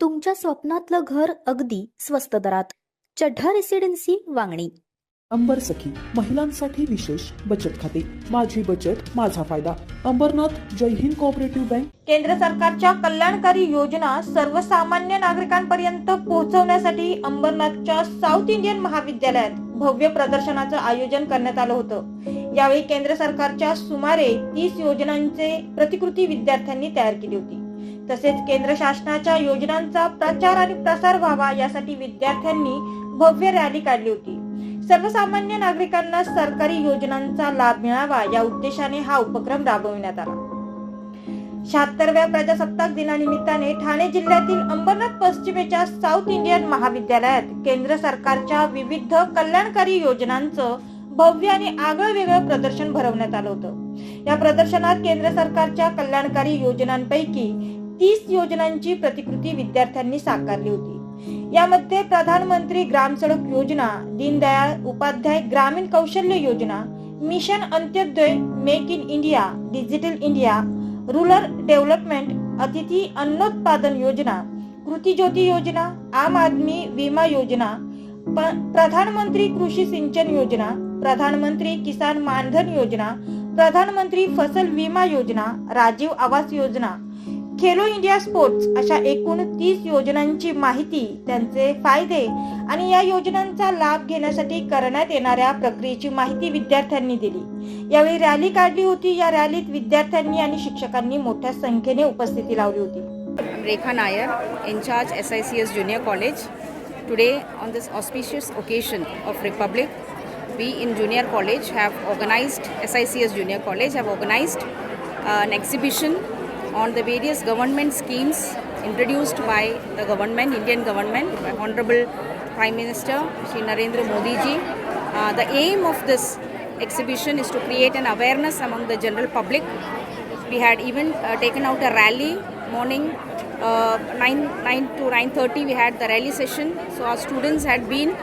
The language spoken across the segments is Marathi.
तुमच्या स्वप्नातलं घर अगदी स्वस्त दरात. चढ्ढा रेसिडेन्सी वांगणी. अंबर सखी महिलांसाठी विशेष बचत खाते. माझी बचत माझा फायदा. अंबरनाथ जय हिंद कोऑपरेटिव्ह बँक केंद्र सरकारच्या कल्याणकारी योजना सर्वसामान्य नागरिकांपर्यंत पोहोचवण्यासाठी अंबरनाथच्या साऊथ इंडियन महाविद्यालयात भव्य प्रदर्शनाचं आयोजन करण्यात आलं होतं. यावेळी केंद्र सरकारच्या सुमारे तीस योजनांचे प्रतिकृती विद्यार्थ्यांनी तयार केली होती. तसेच केंद्र शासनाच्या योजनांचा प्रचार आणि प्रसार व्हावा यासाठी विद्यार्थ्यांनी भव्य रॅली काढली होती. सर्वसामान्य नागरिकांना सरकारी योजनांचा लाभ मिळावा या उद्देशाने हा उपक्रम राबविण्यात आला. शहात्तरव्या प्रजासत्ताक दिनानिमित्ताने ठाणे जिल्ह्यातील अंबरनाथ पश्चिमेच्या साऊथ इंडियन महाविद्यालयात केंद्र सरकारच्या विविध कल्याणकारी योजनांचं भव्य आणि आगळं वेगळं प्रदर्शन भरवण्यात आलं होतं. या प्रदर्शनात केंद्र सरकारच्या कल्याणकारी योजनांपैकी तीस योजनांची प्रतिकृती विद्यार्थ्यांनी साकारली होती. यामध्ये प्रधानमंत्री ग्राम सडक योजना दीनदयाळ उपाध्याय ग्रामीण कौशल्य योजना mission Antyodaya make in India digital India rural development अतिथी अन्नोत्पादन योजना कृती ज्योती योजना आम आदमी विमा योजना प्रधानमंत्री कृषी सिंचन योजना प्रधानमंत्री किसान मानधन योजना प्रधानमंत्री फसल विमा योजना राजीव आवास योजना खेलो इंडिया स्पोर्ट्स अशा एकूण तीस योजनांची माहिती त्यांचे फायदे आणि या योजनांचा लाभ घेण्यासाठी करण्यात येणाऱ्या प्रक्रियेची माहिती विद्यार्थ्यांनी दिली. यावेळी रॅली काढली होती. या रॅलीत विद्यार्थ्यांनी आणि शिक्षकांनी मोठ्या संख्येने उपस्थिती लावली होती. Rekha Nair incharge S I C S junior college today on this auspicious occasion of republic we in junior college have organised S I C S junior college have organised exhibition on the various government schemes introduced by the government, Indian government, by Honorable Prime Minister Shri Narendra Modi ji. Uh, the aim of this exhibition is to create an awareness among the general public. We had even uh, taken out a rally morning uh, 9 9 to 9:30 we had the rally session. So our students had been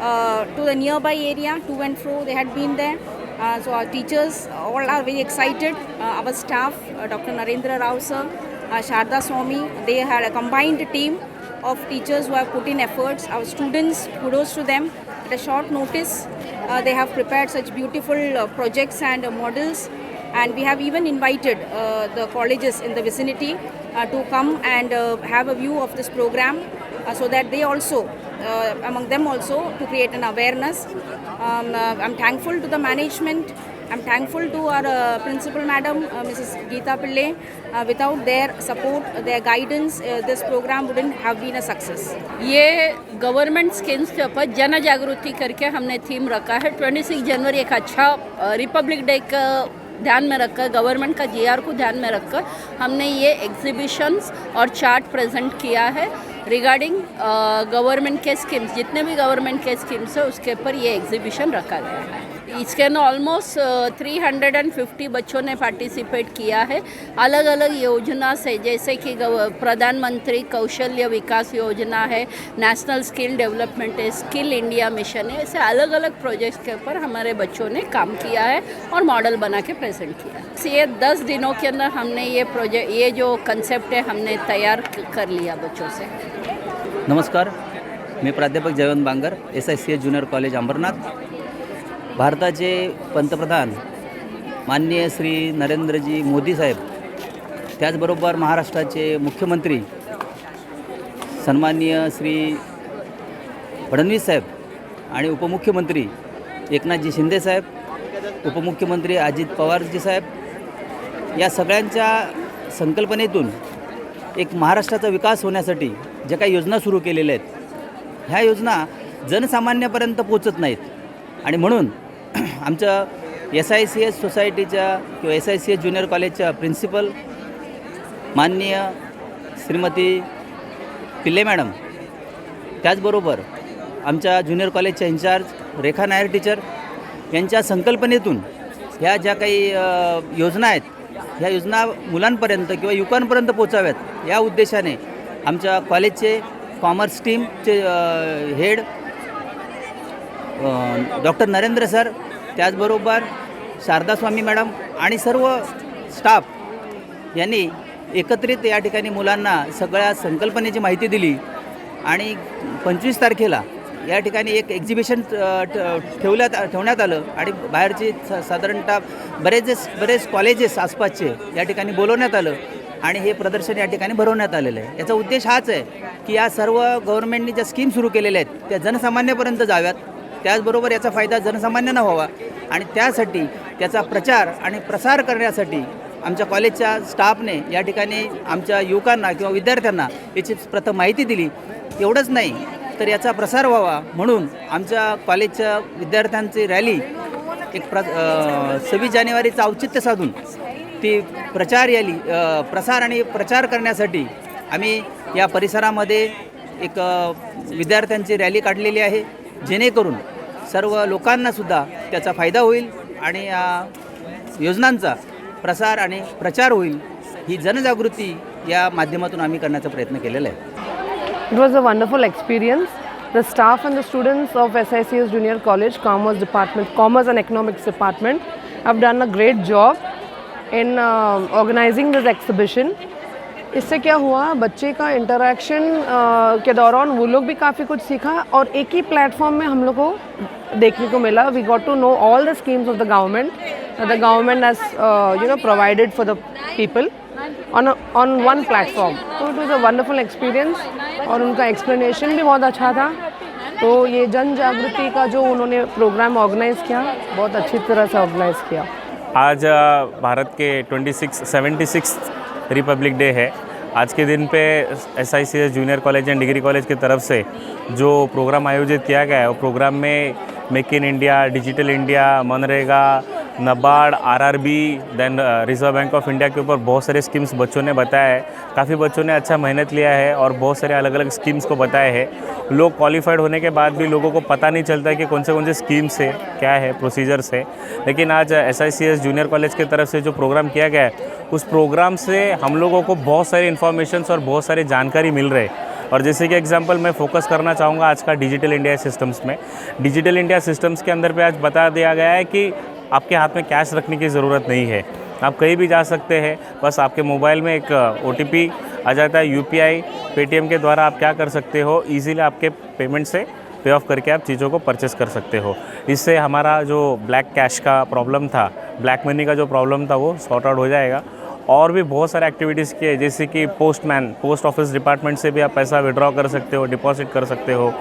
uh, to the nearby area to and fro they had been there so our teachers all are very excited. Uh, our staff uh, dr narendra rao sir uh, sharda swami they had a combined team of teachers who have put in efforts. Our students kudos to them. At a short notice uh, they have prepared such beautiful uh, projects and uh, models. And we have even invited uh, the colleges in the vicinity uh, to come and uh, have a view of this program uh, so that they also uh, among them also to create an awareness um, uh, i'm thankful to the management i'm thankful to our uh, principal madam uh, mrs geeta pillai uh, without their support their guidance uh, this program wouldn't have been a success ये गवर्नमेंट स्कीम्स के ऊपर जन जागृति करके हमने थीम रखा है 26 जनवरी एक अच्छा रिपब्लिक डे का ध्यान में रखकर गवर्नमेंट का जीआर को ध्यान में रखकर हमने ये एग्जीबिशंस और चार्ट प्रेजेंट किया है रिगार्डिंग गवर्नमेंट के स्कीम्स जितने भी गवर्नमेंट के स्कीम्स है उसके ऊपर ये एग्जीबिशन रखा गया है। इसके अंदर almost three hundred and fifty बच्चों ने पार्टिसिपेट किया है। अलग अलग योजना से, जैसे कि प्रधानमंत्री कौशल्य विकास योजना है नेशनल स्किल डेवलपमेंट है स्किल इंडिया मिशन है, ऐसे अलग अलग प्रोजेक्ट्स के ऊपर हमारे बच्चों ने काम किया है और मॉडल बना के प्रेजेंट किया है। ये दस दिनों के अंदर हमने ये प्रोजेक्ट ये जो कंसेप्ट है, हमने तैयार कर लिया बच्चों से। नमस्कार, मैं प्राध्यापक Jaywant Bangar S I C S junior college Ambernath. भारताचे पंतप्रधान माननीय श्री नरेंद्रजी मोदी साहेब त्याचबरोबर महाराष्ट्राचे मुख्यमंत्री सन्माननीय श्री फडणवीस साहेब आणि उपमुख्यमंत्री एकनाथजी शिंदे साहेब उपमुख्यमंत्री अजित पवारजी साहेब या सगळ्यांच्या संकल्पनेतून एक महाराष्ट्राचा विकास होण्यासाठी ज्या काही योजना सुरू केलेल्या आहेत ह्या योजना जनसामान्यापर्यंत पोचत नाहीत. आणि म्हणून आमच्या एस आय सी एस सोसायटीच्या किंवा S I C S junior कॉलेजच्या प्रिन्सिपल माननीय श्रीमती पिल्ले मॅडम त्याचबरोबर आमच्या ज्युनियर कॉलेजच्या इन्चार्ज रेखा नायर टीचर यांच्या संकल्पनेतून ह्या ज्या काही योजना आहेत ह्या योजना मुलांपर्यंत किंवा युवकांपर्यंत पोचाव्यात या उद्देशाने आमच्या कॉलेजचे कॉमर्स टीमचे हेड डॉक्टर नरेंद्र सर त्याचबरोबर शारदा स्वामी मॅडम आणि सर्व स्टाफ यांनी एकत्रित या ठिकाणी मुलांना सगळ्या संकल्पनेची माहिती दिली. आणि पंचवीस तारखेला या ठिकाणी एक एक्झिबिशन ठेवल्यात ठेवण्यात आलं आणि बाहेरचे सा- साधारणतः बरेच बरेच कॉलेजेस आसपासचे या ठिकाणी बोलवण्यात आलं आणि हे प्रदर्शन या ठिकाणी भरवण्यात आलेलं आहे. याचा उद्देश हाच आहे की या सर्व गव्हर्नमेंटनी ज्या स्कीम सुरू केलेल्या आहेत त्या जनसामान्यापर्यंत जाव्यात. त्याचबरोबर याचा फायदा जनसामान्यांना व्हावा आणि त्यासाठी त्याचा प्रचार आणि प्रसार करण्यासाठी आमच्या कॉलेजच्या स्टाफने या ठिकाणी आमच्या युवकांना किंवा विद्यार्थ्यांना याची प्रथम माहिती दिली. एवढंच नाही तर याचा प्रसार व्हावा म्हणून आमच्या कॉलेजच्या विद्यार्थ्यांची रॅली एक प्र सव्वीस जानेवारीचं औचित्य साधून ती प्रचार रॅली प्रसार आणि प्रचार करण्यासाठी आम्ही या परिसरामध्ये एक विद्यार्थ्यांची रॅली काढलेली आहे. जेणेकरून सर्व लोकांनासुद्धा त्याचा फायदा होईल आणि योजनांचा प्रसार आणि प्रचार होईल ही जनजागृती या माध्यमातून आम्ही करण्याचा प्रयत्न केलेला आहे. It was a wonderful experience the staff and the students of S I C S junior college commerce department commerce and economics department have done a great job in organising this exhibition इससे क्या हुआ? बच्चे का इंटरेक्शन के दौरान वो लोग भी काफ़ी कुछ सीखा और एक ही प्लेटफॉर्म में हम लोग को देखने को मिला। We got to know all the schemes of the government the government has you know provided for the people on on one platform तो it was a wonderful experience और उनका एक्सप्लेनेशन भी बहुत अच्छा था। तो ये जन जागृति का जो उन्होंने प्रोग्राम ऑर्गेनाइज़ किया, बहुत अच्छी तरह से ऑर्गेनाइज़ किया। आज भारत के 26 सेवेंटी सिक्स रिपब्लिक डे है। आज के दिन पे S I C S junior college and degree college की तरफ़ से जो प्रोग्राम आयोजित किया गया है, वो प्रोग्राम में make in India digital India MNREGA NABARD, RRB then reserve bank of India के ऊपर बहुत सारे स्कीम्स बच्चों ने बताया है। काफ़ी बच्चों ने अच्छा मेहनत लिया है और बहुत सारे अलग अलग स्कीम्स को बताए हैं। लोग क्वालिफाइड होने के बाद भी लोगों को पता नहीं चलता कि कौन से कौन से स्कीम्स है, क्या है प्रोसीजर्स है। लेकिन आज S I C S junior college की तरफ़ से जो प्रोग्राम किया गया है, उस प्रोग्राम से हम लोगों को बहुत सारे इन्फॉर्मेशन और बहुत सारी जानकारी मिल रहे हैं। और जैसे कि एग्जांपल मैं फोकस करना चाहूँगा आज का डिजिटल इंडिया सिस्टम्स में। डिजिटल इंडिया सिस्टम्स के अंदर पे आज बता दिया गया है कि आपके हाथ में कैश रखने की ज़रूरत नहीं है। आप कहीं भी जा सकते हैं, बस आपके मोबाइल में एक ओटीपी आ जाता है यू पेटीएम के द्वारा आप क्या कर सकते हो ईज़िली आपके पेमेंट से पे ऑफ़ करके आप चीज़ों को परचेस कर सकते हो। इससे हमारा जो ब्लैक कैश का प्रॉब्लम था ब्लैक मनी का जो प्रॉब्लम था, वो सॉर्ट आउट हो जाएगा। और भी बहुत सारे एक्टिविटीज़ किए, जैसे कि पोस्टमैन पोस्ट ऑफ़िस डिपार्टमेंट से भी आप पैसा विड्रॉ कर सकते हो डिपॉजिट कर सकते हो।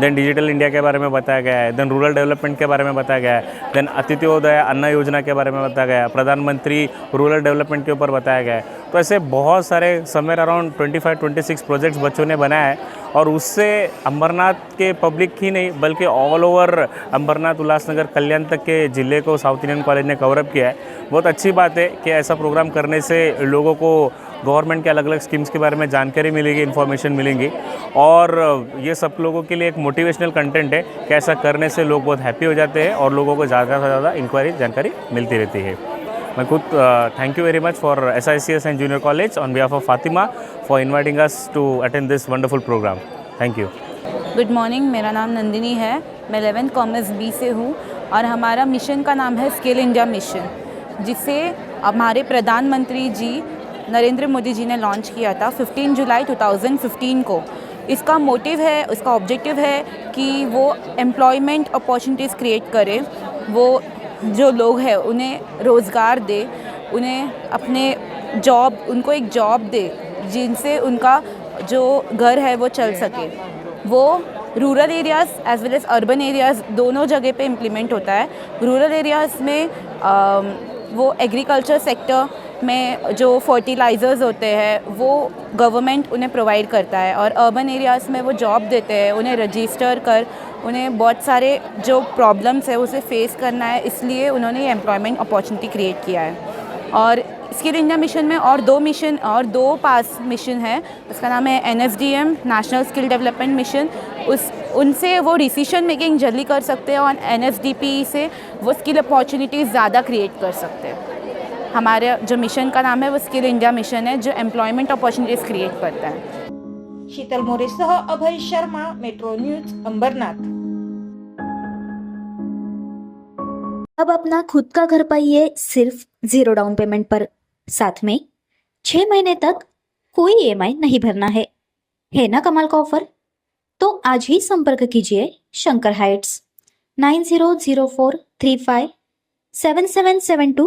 देन डिजिटल इंडिया के बारे में बताया गया है। देन रूरल डेवलपमेंट के बारे में बताया गया है। देन अतिथ्योदय अन्ना योजना के बारे में बताया गया है। प्रधानमंत्री रूरल डेवलपमेंट के ऊपर बताया गया है। तो ऐसे बहुत सारे समवेयर अराउंड 25 26 प्रोजेक्ट्स बच्चों ने बनाया है। और उससे अंबरनाथ के पब्लिक ही नहीं, बल्कि ऑल ओवर अंबरनाथ उल्लासनगर कल्याण तक के ज़िले को साउथ इंडियन कॉलेज ने कवरअप किया है। बहुत अच्छी बात है कि ऐसा प्रोग्राम करने से लोगों को गवर्नमेंट के अलग अलग स्कीम्स के बारे में जानकारी मिलेगी इन्फॉर्मेशन मिलेंगी। और ये सब लोगों के लिए एक मोटिवेशनल कंटेंट है कि ऐसा करने से लोग बहुत हैप्पी हो जाते हैं और लोगों को ज़्यादा से ज़्यादा इंक्वायरी जानकारी मिलती रहती है। मैं खुद thank you very much for S I C S and junior college on behalf of Fatima for inviting us to attend this wonderful programme thank you good morning मेरा नाम नंदिनी है। मैं एलेवेंथ कॉमर्स बी से हूँ और हमारा मिशन का नाम है स्किल इंडिया मिशन जिसे हमारे प्रधानमंत्री जी नरेंद्र मोदी जी ने लॉन्च किया था 15 जुलाई 2015 को। इसका मोटिव है उसका ऑब्जेक्टिव है कि वो एम्प्लॉयमेंट अपॉर्चुनिटीज़ क्रिएट करे, वो जो लोग हैं उन्हें रोज़गार दे उन्हें अपने जॉब उनको एक जॉब दे जिनसे उनका जो घर है वो चल सके। वो rural areas as well as urban areas दोनों जगह पे इम्प्लीमेंट होता है। रूरल एरियाज़ में आ, वो एग्रीकल्चर सेक्टर में जो फर्टिलाइज़र्स होते हैं, वो गवर्नमेंट उन्हें प्रोवाइड करता है और अर्बन एरियाज़ में वो जॉब देते हैं, उन्हें रजिस्टर कर, उन्हें बहुत सारे जो प्रॉब्लम्स है उसे फेस करना है, इसलिए उन्होंने ये एम्प्लॉयमेंट अपॉर्चुनिटी क्रिएट किया है। और स्किल इंडिया मिशन में और दो मिशन और दो पास मिशन है, उसका नाम है NSDM national skill development mission उस, उनसे वो डिसीशन मेकिंग जल्दी कर सकते हैं और एन से वो स्किल अपॉर्चुनिटीज़ ज़्यादा क्रिएट कर सकते हैं। हमारे जो मिशन का नाम है वो स्किल इंडिया मिशन है जो एम्प्लॉयमेंट अपॉर्चुनिटीज़ क्रिएट करता है। शीतल मोरेसह अभय शर्मा मेट्रो न्यूज़ अंबरनाथ। अब अपना खुद का घर पाइए सिर्फ़ ज़ीरो डाउन पेमेंट पर। साथ में छह महीने तक कोई ईएमआई नहीं भरना है। है ना कमाल का ऑफ़र तो आज ही संपर्क कीजिए Shankar heights nine zero zero four three five seven seven seven two